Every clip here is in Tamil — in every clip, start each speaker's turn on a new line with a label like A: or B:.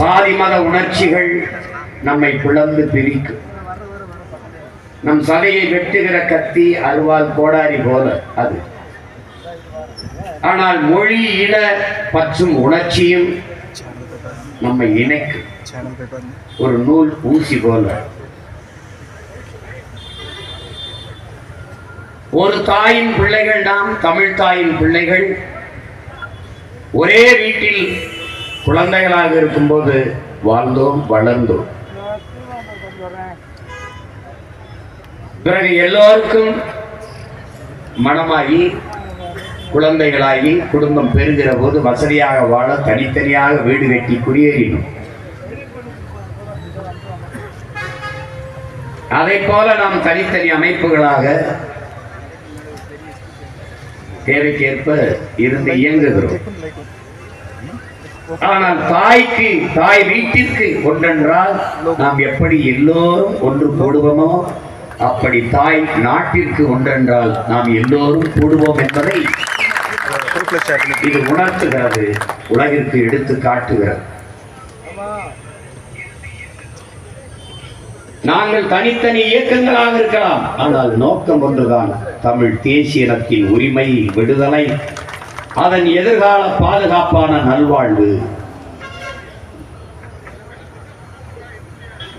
A: சாதி மத உணர்ச்சிகள் நம்மை பிளந்து பிரிக்கும். நம் சதையை வெட்டுகிற கத்தி அருவால் கோடாரி போல அது. ஆனால் மொழி இன பற்றும் உணர்ச்சியும் நம்மை இணைக்கும். ஒரு நூல் ஊசி போல. ஒரு தாயின் பிள்ளைகள் நாம் தமிழ் தாயின் பிள்ளைகள். ஒரே வீட்டில் குழந்தைகளாக இருக்கும்போது வாழ்ந்தோம் வளர்ந்தோம். பிறகு எல்லோருக்கும் மனமாகி குழந்தைகளாகி குடும்பம் பெருகிற போது வசதியாக வாழ தனித்தனியாக வீடு கட்டி குடியேறினோம். அதை போல நாம் தனித்தனி அமைப்புகளாக தேவைக்கேற்ப இருந்து இயங்குகிறோம். ஆனால் தாய்க்கு தாய் வீட்டிற்கு ஒன்றென்றால் நாம் எப்படி எல்லோரும் ஒன்று போடுவோமோ அப்படி தாய் நாட்டிற்கு ஒன்றென்றால் நாம் எல்லோரும் கூடுவோம் என்பதை இது உணர்த்துகிறது உலகிற்கு எடுத்து காட்டுகிறது. நாங்கள் தனித்தனி இயக்கங்களாக இருக்கலாம் ஆனால் நோக்கம் ஒன்றுதான் தமிழ் தேசிய இனத்தின் உரிமை விடுதலை. அதன் எதிர்கால பாதுகாப்பான நல்வாழ்வு.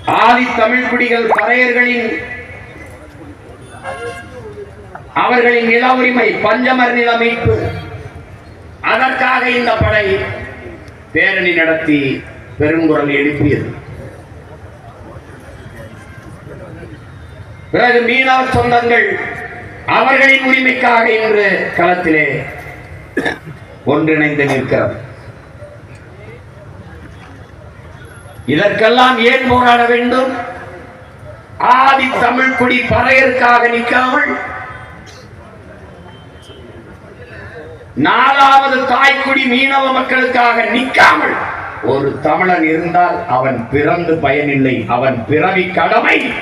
A: ஆதி தமிழ் குடிகள் பறையர்களின் அவர்களின் நில உரிமை பஞ்சமர் நில மீட்பு. அதற்காக இந்த படை பேரணி நடத்தி பெருங்குரல் எழுப்பியது. பிறகு மீனவர் சொந்தங்கள் அவர்களின் உரிமைக்காக இன்று களத்திலே ஒன்றிணைந்து நிற்கிறது இதற்கெல்லாம் ஏன் போராட வேண்டும்? ஆதி தமிழ் குடி பறையருக்காக நிற்காமல் நாலாவது தாய்க்குடி மீனவ மக்களுக்காக நிற்காமல் ஒரு தமிழன் இருந்தால் அவன் பிறந்து பயனில்லை அவன் பிறவி கடமை.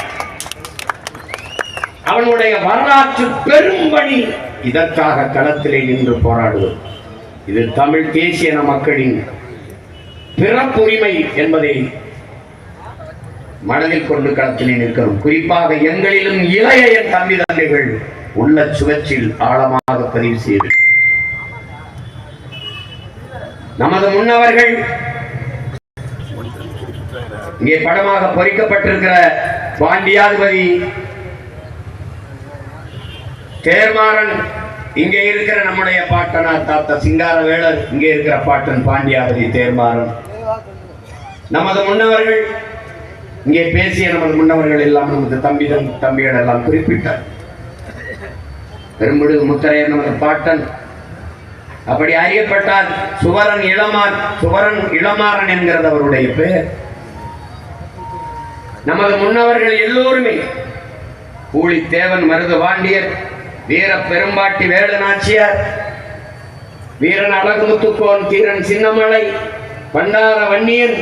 A: அவனுடைய வரலாற்று பெரும்பணி இதற்காக களத்திலே நின்று போராடுவது இது தமிழ் தேசிய மக்களின் பிறப்புரிமை என்பதை மனதில் கொண்டு களத்திலே நிற்கிறோம். குறிப்பாக எங்களிலும் இளைய என் தம்பி தந்தைகள் உள்ள சுவற்றில் ஆழமாக பதிவு செய்து. நமது முன்னவர்கள் இங்கே படமாக பொறிக்கப்பட்டிருக்கிற பாண்டியாதிபதி தேர்மாறன் இங்கே இருக்கிற நம்முடைய பாட்டனார் தாத்தா சிங்காரவேலர் இங்கே இருக்கிற பாட்டன் பாண்டியாவதி தேர்மாறன் நமது முன்னவர்கள் இங்கே பேசிய நமது முன்னவர்கள் எல்லாம் நமது தம்பிதன் தம்பிகள் எல்லாம் குறிப்பிட்டார். பெரும்புடு முத்தரையர் நமது பாட்டன். அப்படி அறியப்பட்டார் சுவரன் இளமான் சுவரன் இளமாறன் என்கிறது அவருடைய பெயர். நமது முன்னவர்கள் எல்லோருமே பூலித்தேவன் மருது பாண்டியர் வீர பெரும்பாட்டி வேலு நாச்சியார் வீரன் அழகுமுத்துக்கோன் தீரன் சின்னமலை பண்டார வன்னியன்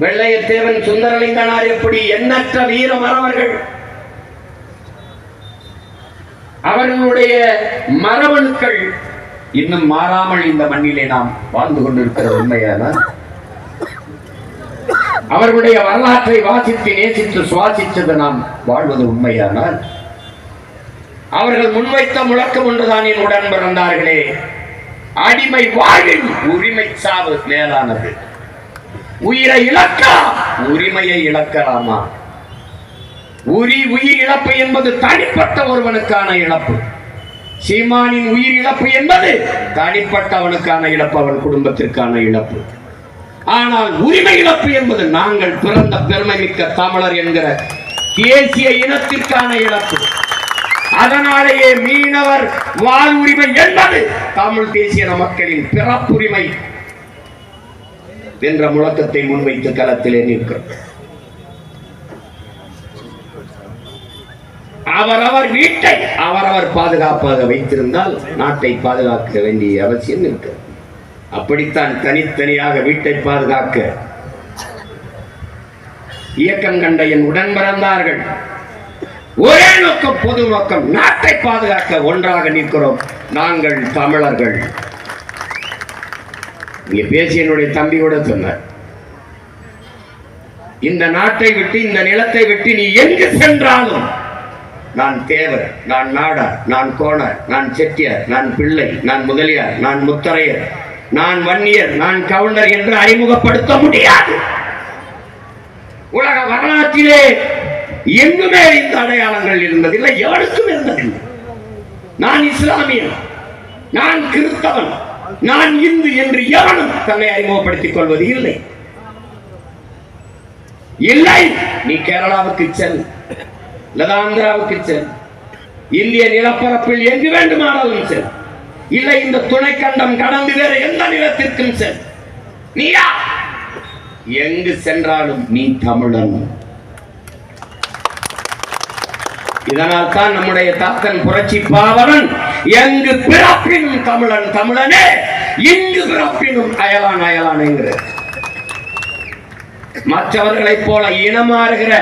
A: வெள்ளையத்தேவன் சுந்தரலிங்கனார் எப்படி எண்ணற்ற வீர மறவர்கள்? அவர்களுடைய மரபணுக்கள் இன்னும் மாறாமல் இந்த மண்ணிலே நாம் வாழ்ந்து கொண்டிருக்கிற உண்மையான அவர்களுடைய வரலாற்றை வாசித்து நேசித்து சுவாசித்தது நாம் வாழ்வது உண்மையானால். அவர்கள் முன்வைத்த முழக்கம் ஒன்றுதான் என் உடன் பிறந்தார்களே அடிமை வாழ்வில் உரிமை சாவு மேலானது. உயிரை இழக்கா உரிமையை இழக்கலாமா? உரி உயிர் இழப்பு என்பது தனிப்பட்ட ஒருவனுக்கான இழப்பு. சீமானின் உயிர் இழப்பு என்பது தனிப்பட்டவனுக்கான இழப்பு அவன் குடும்பத்திற்கான இழப்பு. ஆனால் உரிமை இழப்பு என்பது நாங்கள் பிறந்த பெருமை மிக்க தமிழர் என்கிற தேசிய இனத்திற்கான இழப்பு. அதனாலேயே மீனவர் வாழ்வுரிமை என்பது தமிழ் தேசிய மக்களின் பிறப்புரிமை என்ற முழக்கத்தை முன்வைத்து களத்திலே நிற்கிறோம். அவரவர் வீட்டை அவரவர் பாதுகாப்பாக வைத்திருந்தால் நாட்டை பாதுகாக்க வேண்டிய அவசியம் இருக்கிறது. அப்படித்தான் தனித்தனியாக வீட்டை பாதுகாக்க இயக்கம் கண்ட என் உடன் பிறந்தார்கள் ஒரே நோக்கம் பொது நோக்கம் நாட்டை பாதுகாக்க ஒன்றாக நிற்கிறோம். நாங்கள் தமிழர்கள். இங்க பேசி என்னுடைய தம்பி கூட சொன்னார். இந்த நாட்டை விட்டு இந்த நிலத்தை விட்டு நீ எங்கு சென்றாலும் நான் தேவர் நான் நாடார் நான் கோணர் நான் செட்டியார் நான் பிள்ளை நான் முதலியார் நான் முத்தரையர். நான் வன்னியர் நான் கவுண்டர் என்று அறிமுகப்படுத்த முடியாது. உலக வரலாற்றிலே எங்குமே இந்த அடையாளங்கள் இருந்ததில்லை எவருக்கும் இருந்ததில்லை. நான் இஸ்லாமியன் நான் கிறிஸ்தவன் நான் இந்து என்று எவனும் தன்னை அறிமுகப்படுத்திக் கொள்வது இல்லை. இல்லை நீ கேரளாவுக்கு செல் அல்லது ஆந்திராவுக்கு செல் இந்திய நிலப்பரப்பில் எங்கு வேண்டுமானாலும் செல். இல்லை இந்த துணைக்கண்டம் கடந்து வேற எந்த நிலத்திற்கும் செல். நீயா எங்கு சென்றாலும் நீ தமிழன். இதனால் தான் நம்முடைய தாத்தன் புரட்சி பாவனன் எங்கு பிறப்பினும் தமிழன் தமிழனே இங்கு பிறப்பினும் அயலான் அயலான் என்கிற மற்றவர்களைப் போல இனமாறுகிற